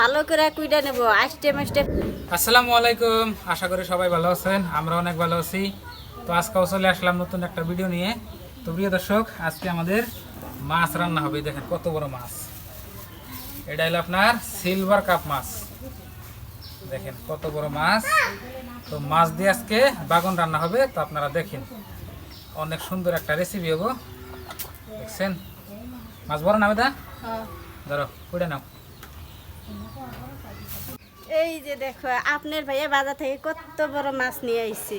ভালো করে কুইটা নেব আষ্টে মাস্টে আসসালামু আলাইকুম আশা করি সবাই ভালো আছেন আমরা অনেক ভালো আছি। তো আজকেও চলে আসলাম নতুন একটা ভিডিও নিয়ে। তো প্রিয় দর্শক আজকে আমাদের মাছ রান্না হবে দেখেন কত বড় মাছ। এটা হলো আপনার সিলভার কাপ মাছ। দেখেন কত বড় মাছ। তো মাছ দিয়ে আজকে বাগন রান্না হবে তো আপনারা দেখেন। অনেক সুন্দর একটা রেসিপি হব। দেখছেন? মাছ বড় না বেদা ধরো কুড়ে নাও। এই যে দেখো, আপনার ভাইয়া বাজার থেকে কত বড় মাছ নিয়ে আইছে।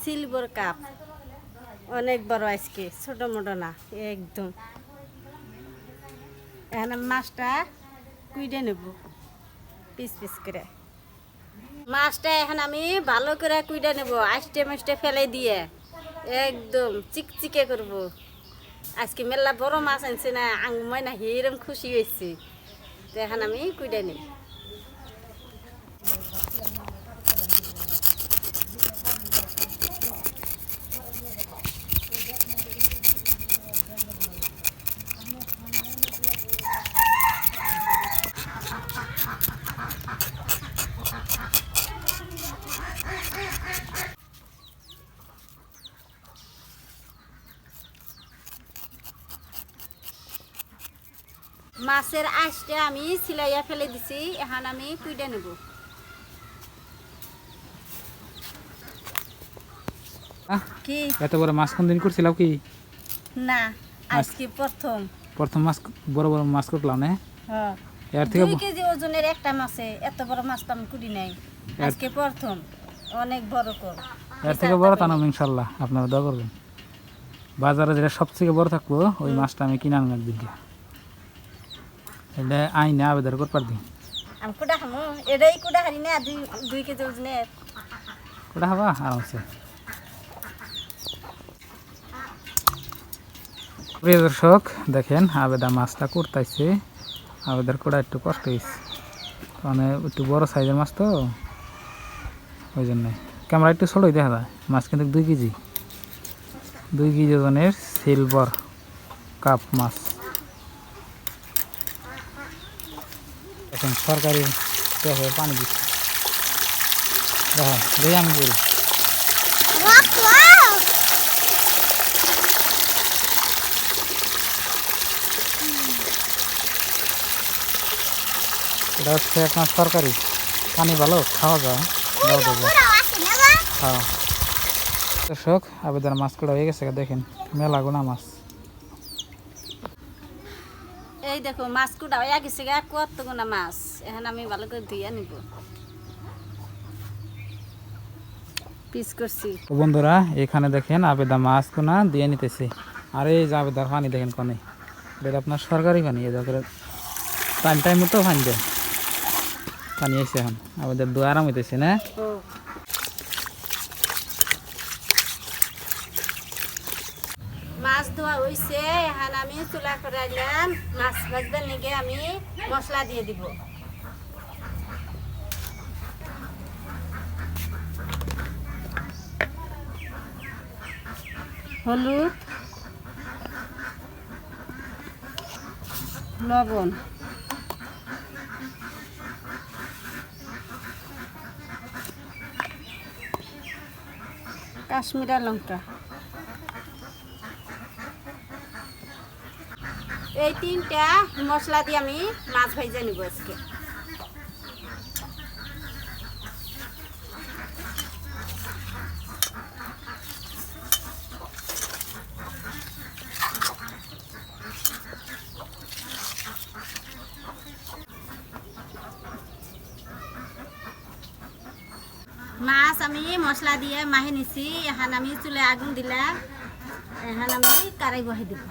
সিলভার কাপ অনেক বড় আজকে, ছোট মোটো না, একদম। এখন মাছটা কুইডে নেব, পিস পিস করে। মাছটা এখন আমি ভালো করে কুইডে নেব, আষ্টে মাছটা ফেলে দিয়ে, একদম চিকচিকে করব। আজকে মেলা বড় মাছ আনছে না আঙমাই না হিরম খুশি হয়েছে। তো আমি কুইডাই নেব মাছের আঁশটা আমি সিলাইয়া ফেলে দিছি এখন আমি কুইডে নেব। কি? এত বড় মাছ করছিলাম কি? না আজকে প্রথম। প্রথম মাছ বড় বড় মাছ করলাম না? হ্যাঁ। এর থেকে কেজি ওজনের একটা মাছে এত বড় মাছ তো আমি কুড়ি নাই। আজকে প্রথম অনেক বড় কর। এর থেকে বড় টানাম আপনারা দোয়া করবেন। বাজারে যেটা সবথেকে বড় থাকব ওই মাছটা আমি কিনে আনলাম একদিন এটা আইনে আবেদন করবার দিন আমি কুড়া খামো। এটাই কুড়া হারি না দুই দুই কেজি ওজনের আরামসে প্রিয় দর্শক দেখেন আবেদা মাছটা করতেছে আবেদার কোটা একটু কষ্ট হয়েছে মানে একটু বড় সাইজের মাছ তো। ওই জন্যে। ক্যামেরা একটু ছোটোই দেখা যায় মাছ কিন্তু দুই কেজি। দুই কেজি ওজনের সিলভার কাপ মাছ। এখন সরকারি ট্যাপে পানি দিচ্ছে। দেখো আমি করি এটা হচ্ছে আপনার সরকারি। পানি ভালো খাওয়া যায়। হ্যাঁ দর্শক আবেদন মাছ করা হয়ে গেছে দেখেন মেলা গোনা মাছ। এই দেখো মাছ কুড়া হয়ে গেছে গা কত গুণা মাছ? এখন আমি ভালো করে ধুইয়া নিব। পিস করছি। বন্ধুরা এখানে দেখেন আবেদা মাছ কোনা দিয়ে নিতেছে। আর এই যে আবেদার পানি দেখেন কনে এটা আপনার সরকারি পানি এই করে টাইম টাইম মতো পানি দেয়। পানি এসে এখন। আবেদার দু আরাম হইতেছে না? মাছ ধোয়া হইছে। আমি চুলা করাইলাম মাছ ভাজবার নিগে আমি মশলা দিয়ে দিব। হলুদ লবণ। কাশ্মীরা লঙ্কা। এই তিনটা মশলা দিয়ে আমি মাছ ভাইজা নিব আজকে। মাছ আমি মশলা দিয়ে মাহে নিছি, এখন আমি চুলে আগুন দিলাম এখন আমি কারাই বহে দিব।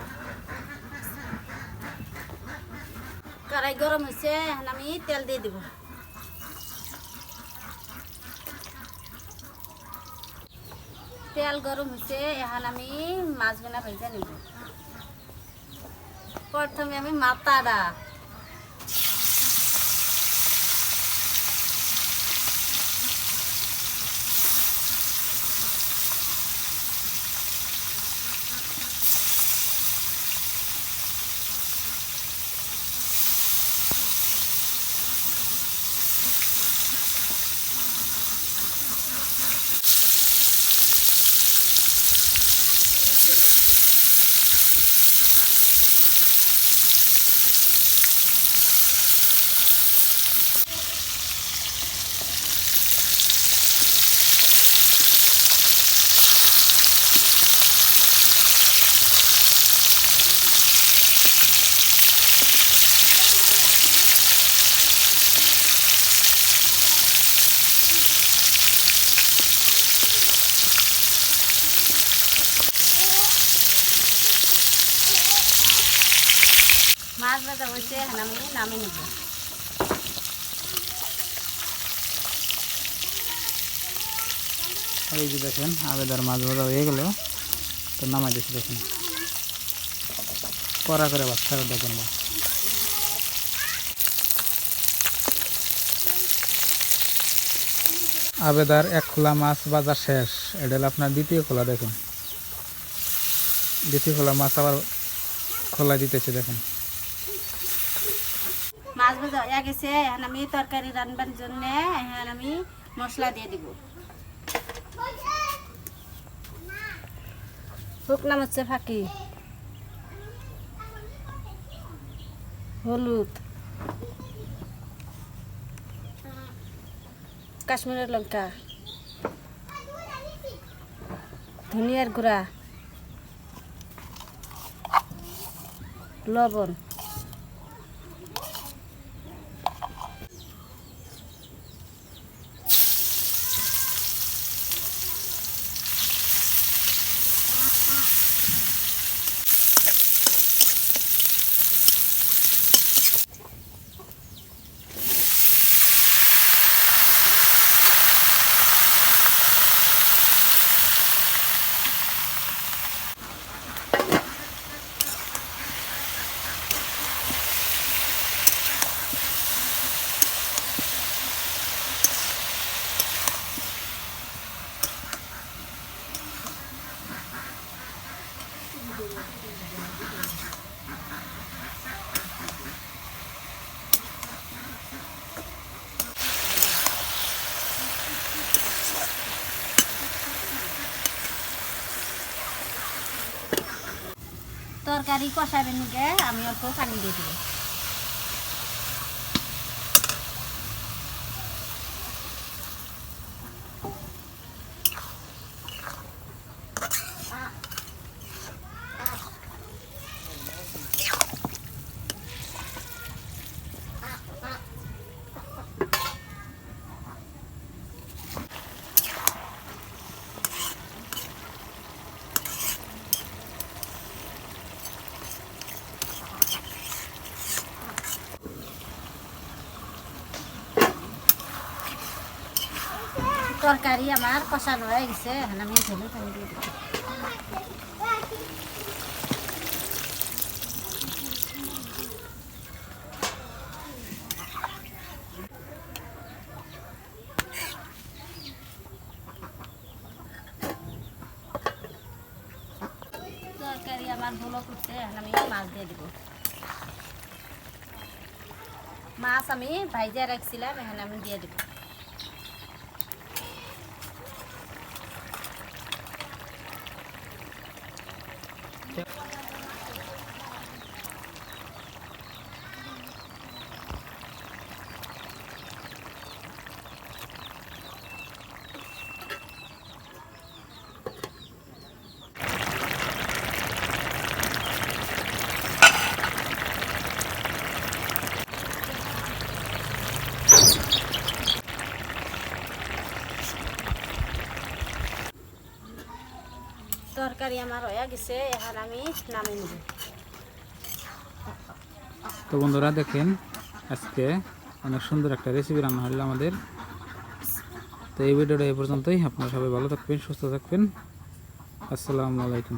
কড়াই গরম হয়েছে, এখন আমি তেল দিয়ে দিব। তেল গরম হয়েছে, এখন আমি মাছগুলা ভেজে নিব। প্রথমে আমি মাথাটা আমি নামিয়ে নেব। এই যে দেখেন, আবেদার মাছ ভাজা হয়ে গেল। তো নামাই দেখেন। করে বাচ্চারা দেখেন আবেদার এক খোলা মাছ বাজার শেষ। এটা হলো আপনার দ্বিতীয় খোলা, দেখুন। দ্বিতীয় খোলা মাছ আবার খোলা দিতেছে, দেখেন। মাছ ভাজা হয়ে গেছে, এখন আমি তরকারি রান্নার জন্য এখন আমি মশলা দিয়ে দিব। শুকনা হচ্ছে ফাঁকি। হলুদ। কাশ্মীরের লঙ্কা। ধনিয়ার গুঁড়া। লবণ। তরকারি কষাবেন নিকে? আমি অল্প পানি দিয়ে দিব। তরকারি আমার কষানো হয়ে গেছে এখন আমি ঝোলে পানি দিয়ে দিব তরকারি আমার ভালো করতে এখন আমি মাছ দিয়ে দিব মাছ আমি ভাইজা রাখছিলাম এখন আমি দিয়ে দিব তরকারি আমার হয়ে গেছে, এখন আমি তো বন্ধুরা দেখেন, আজকে অনেক সুন্দর একটা রেসিপি রান্না হলো আমাদের। তো এই ভিডিওটা এই পর্যন্তই। আপনারা সবাই ভালো থাকবেন, সুস্থ থাকবেন। আসসালামু আলাইকুম।